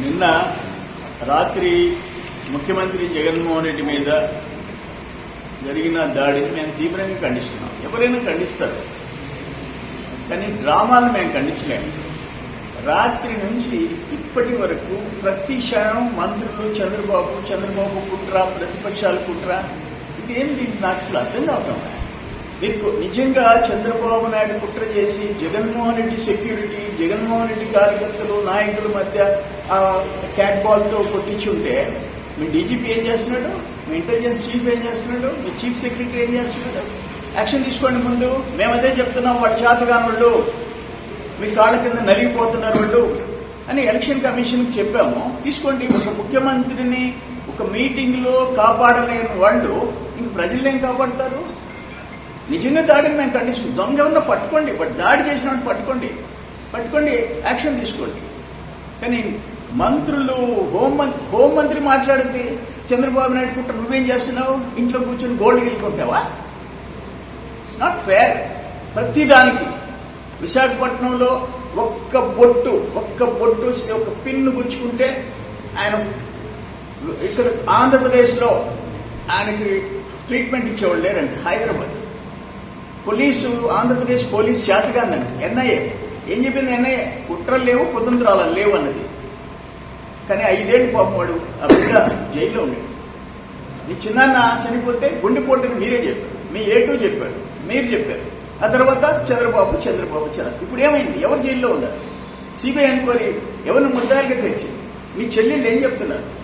నిన్న రాత్రి ముఖ్యమంత్రి జగన్మోహన్ రెడ్డి మీద జరిగిన దాడిని మేము తీవ్రంగా ఖండిస్తున్నాం. ఎవరైనా ఖండిస్తారు. కానీ డ్రామాలు మేము ఖండించలేము రాత్రి నుంచి ఇప్పటి వరకు ప్రతి క్షణం మంత్రులు చంద్రబాబు చంద్రబాబు కుట్ర ప్రతిపక్షాల కుట్ర ఇదేంటి నాకు అసలు అర్థం కావటం దీనికి మీకు నిజంగా చంద్రబాబు నాయుడు కుట్ర చేసి జగన్మోహన్ రెడ్డి సెక్యూరిటీ జగన్మోహన్ రెడ్డి కార్యకర్తలు నాయకుల మధ్య ఆ క్యాట్ బాల్తో కొట్టించి ఉంటే మీ డీజీపీ ఏం చేస్తున్నాడు? మీ ఇంటెలిజెన్స్ చీఫ్ ఏం చేస్తున్నాడు? మీ చీఫ్ సెక్రటరీ ఏం చేస్తున్నాడు? యాక్షన్ తీసుకోండి ముందు. మేము అదే చెప్తున్నాం వాడు చేతగాని వాళ్ళు మీ కాళ్ళ కింద నలిగిపోతున్నారు వాళ్ళు. అని ఎలక్షన్ కమిషన్ చెప్పాము. తీసుకోండి ఒక ముఖ్యమంత్రిని ఒక మీటింగ్లో కాపాడలేని వాళ్ళు ఇంక ప్రజలు ఏం కాపాడతారు? నిజంగా దాడిని మేము ఖండిస్తుంది దొంగ ఉన్న పట్టుకోండి బట్ దాడి చేసినట్టు పట్టుకోండి. పట్టుకోండి యాక్షన్ తీసుకోండి. కానీ మంత్రులు హోంమంత్రి హోంమంత్రి మాట్లాడింది చంద్రబాబు నాయుడు కుట్ర నువ్వేం చేస్తున్నావు? ఇంట్లో కూర్చొని గోల్డ్ గెలుకుంటావా ఇట్స్ నాట్ ఫేర్ ప్రతిదానికి విశాఖపట్నంలో ఒక్క బొట్టు ఒక్క బొట్టు ఒక పిన్ను గుచ్చుకుంటే ఆయన ఇక్కడ ఆంధ్రప్రదేశ్లో ఆయనకి ట్రీట్మెంట్ ఇచ్చేవాళ్ళు లేరండి హైదరాబాద్. పోలీసు ఆంధ్రప్రదేశ్ పోలీస్ చేతగాందండి ఎన్ఐఏ. ఏం చెప్పింది ఎన్ఐఏ? కుట్రలు లేవు కుతంత్రాలు లేవు అన్నది. కానీ ఐదేళ్ళు పాపం వాడు ఆ బిడ్డ జైల్లో ఉండే మీ చిన్నాన్న చనిపోతే గుండెపోటుని మీరే చెప్పారు. మీ ఏటూ చెప్పాడు మీరు చెప్పారు. ఆ తర్వాత చంద్రబాబు చంద్రబాబు చంద్ర ఇప్పుడు ఏమైంది? ఎవరు జైల్లో ఉన్నారు? సిబిఐ ఎంక్వైరీ ఎవరిని ముద్దాయిలుగా తెచ్చింది? మీ చెల్లెళ్ళు ఏం చెప్తున్నారు?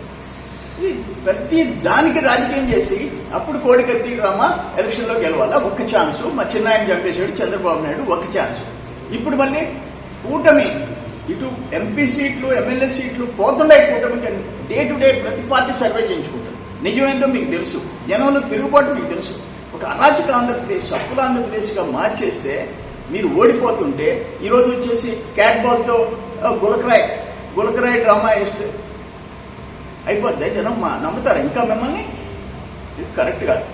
ప్రతి దానికి రాజకీయం చేసి అప్పుడు కోడికత్తి డ్రామా ఎలక్షన్లో గెలవాలా? ఒక్క ఛాన్స్. మా చిన్నాయన చంపేశాడు చంద్రబాబు నాయుడు ఒక్క ఛాన్స్. ఇప్పుడు మళ్ళీ కూటమి ఇటు ఎంపీ సీట్లు ఎమ్మెల్యే సీట్లు పోతున్నాయి కూటమికి డే టు డే ప్రతి పార్టీ సర్వే చేయించుకుంటారు నిజమేందో మీకు తెలుసు. జనంలో తిరుగుబాటు మీకు తెలుసు. ఒక అరాచక ఆంధ్రప్రదేశ్ అప్పుల ఆంధ్రప్రదేశ్గా మార్చేస్తే మీరు ఓడిపోతుంటే ఈరోజు వచ్చేసి క్యాట్ బాల్తో గులకరాయ్ గులకరాయ్ డ్రామా వేస్తే అయిపోద్ది. జనం నమ్ముతారు? ఇంకా మిమ్మల్ని? ఇది కరెక్ట్ కాదు.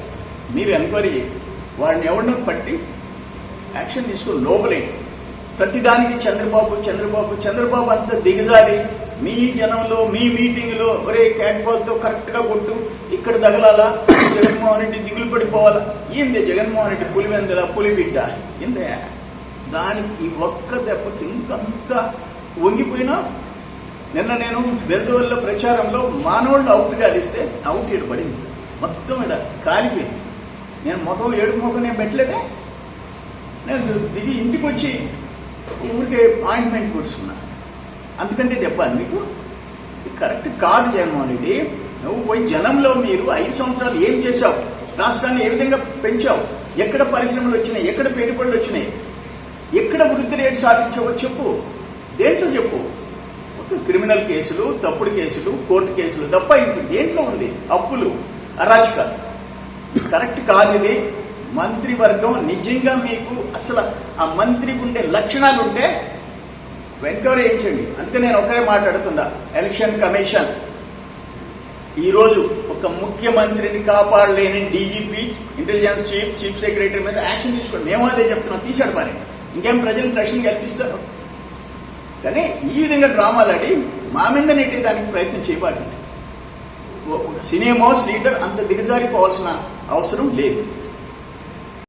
మీరు ఎంక్వైరీ వాడిని ఎవరినో పట్టి యాక్షన్ తీసుకుని లోపలే. ప్రతిదానికి చంద్రబాబు చంద్రబాబు చంద్రబాబు అంత దిగజారి. మీ జనంలో మీ మీటింగ్లో ఒరే క్యాట్ బాల్తో కరెక్ట్గా కొట్టు. ఇక్కడ తగలాలా? జగన్మోహన్ రెడ్డి దిగులు పడిపోవాలా? ఏంది జగన్మోహన్ రెడ్డి పులివెందల పులిబిడ్డ? ఏందే? దానికి ఒక్క దెబ్బకి ఇంకంతా వంగిపోయినా నిన్న నేను బెరదవల్ల ప్రచారంలో మానవుళ్ళు అవుట్ గాలిస్తే అవుట్ ఈడ పడింది. మొత్తం ఈడ కాలిపోయింది. నేను ముఖం ఏడు ముఖం నేను పెట్టలేదే. నేను దిగి ఇంటికి వచ్చి ఊరికే అపాయింట్మెంట్ కూర్చున్నా. అందుకంటే చెప్పాలి మీకు కరెక్ట్ కాదు జగన్మోహన్ రెడ్డి. నువ్వు పోయి జనంలో మీరు ఐదు సంవత్సరాలు ఏం చేశావు? రాష్ట్రాన్ని ఏ విధంగా పెంచావు? ఎక్కడ పరిశ్రమలు వచ్చినాయి? ఎక్కడ పెట్టుబడులు వచ్చినాయి? ఎక్కడ వృద్ధి రేటు సాధించావో చెప్పు. దేంట్లో చెప్పు. క్రిమినల్ కేసులు తప్పుడు కేసులు కోర్టు కేసులు తప్ప ఇంక దేంట్లో ఉంది? అప్పులు అరాచకాలు. కరెక్ట్ కాదు ఇది. మంత్రివర్గం నిజంగా మీకు అసలు ఆ మంత్రికి ఉండే లక్షణాలు ఉంటే ఎంక్వైరీ చేయండి? అందుకే నేను ఒకరే మాట్లాడుతున్నా. Election commission. ఈ రోజు ఒక ముఖ్యమంత్రిని కాపాడలేని DGP intelligence chief chief secretary మీద యాక్షన్ తీసుకోండి. మేము అదే చెప్తున్నాం. తీశాడు పని ఇంకేం ప్రజలకు రక్షణ కల్పిస్తారు కానీ ఈ విధంగా డ్రామాలు ఆడి మా మీద నెట్టేదానికి ప్రయత్నం చేయబాకండి. సినిమా లీడర్ అంత దిగజారిపోవాల్సిన అవసరం లేదు.